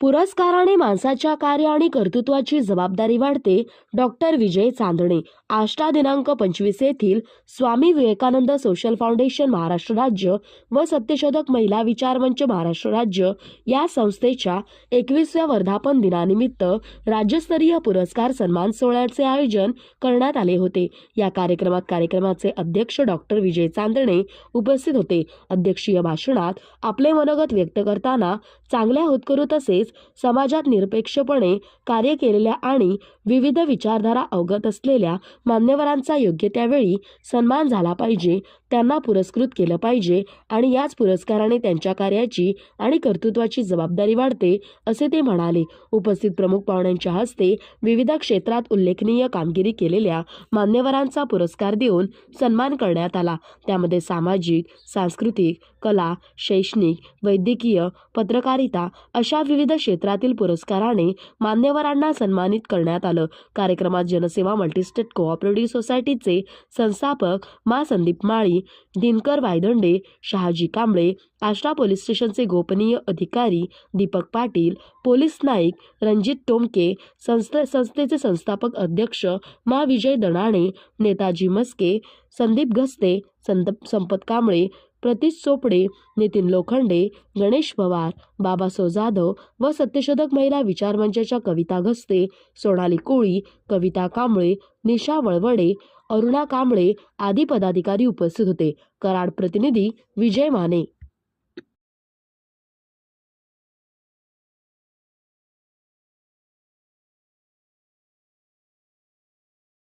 पुरस्काराने माणसाच्या कार्य आणि कर्तृत्वाची जबाबदारी वाढते. डॉक्टर विजय चांदणे आष्टा दिनांक पंचवीस येथील स्वामी विवेकानंद सोशल फाउंडेशन महाराष्ट्र राज्य व सत्यशोधक महिला विचार मंच महाराष्ट्र राज्य या संस्थेच्या एकवीसव्या वर्धापन दिनानिमित्त राज्यस्तरीय पुरस्कार सन्मान सोहळ्याचे आयोजन करण्यात आले होते. या कार्यक्रमात कार्यक्रमाचे अध्यक्ष डॉक्टर विजय चांदणे उपस्थित होते. अध्यक्षीय भाषणात आपले मनोगत व्यक्त करताना चांगल्या होतकरू तसेच समाजात निरपेक्षपणे कार्य केलेल्या आणि विविध विचारधारा अवगत असलेल्या मान्यवरांचा योग्य त्यावेळी सन्मान झाला पाहिजे त्यांना पुरस्कृत केलं पाहिजे आणि याच पुरस्काराने त्यांच्या कार्याची आणि कर्तृत्वाची जबाबदारी वाढते असे ते म्हणाले. उपस्थित प्रमुख पाहुण्यांच्या हस्ते विविध क्षेत्रात उल्लेखनीय कामगिरी केलेल्या मान्यवरांचा पुरस्कार देऊन सन्मान करण्यात आला. त्यामध्ये सामाजिक सांस्कृतिक कला शैक्षणिक वैद्यकीय पत्रकारिता अशा विविध क्षेत्रातील पुरस्काराने मान्यवरांना सन्मानित करण्यात आलं. कार्यक्रमात जनसेवा मल्टीस्टेट कोऑपरेटिव्ह सोसायटीचे संस्थापक मा. संदीप माळी दिनकर वायदंडे शहाजी कांबळे आष्टा पोलीस स्टेशनचे गोपनीय अधिकारी दीपक पाटील पोलीस नाईक रणजित टोमके संस्थे संस्थेचे संस्थापक अध्यक्ष मा. विजय दणाणे नेताजी मस्के संदीप घस्ते संत संपत कांबळे प्रतीश चोपडे नितीन लोखंडे गणेश पवार बाबासो जाधव व सत्यशोधक महिला विचार मंचाच्या कविता घस्ते सोनाली कोळी कविता कांबळे निशा वळवडे अरुणा कांबळे आदी पदाधिकारी उपस्थित होते. कराड प्रतिनिधी विजय माने.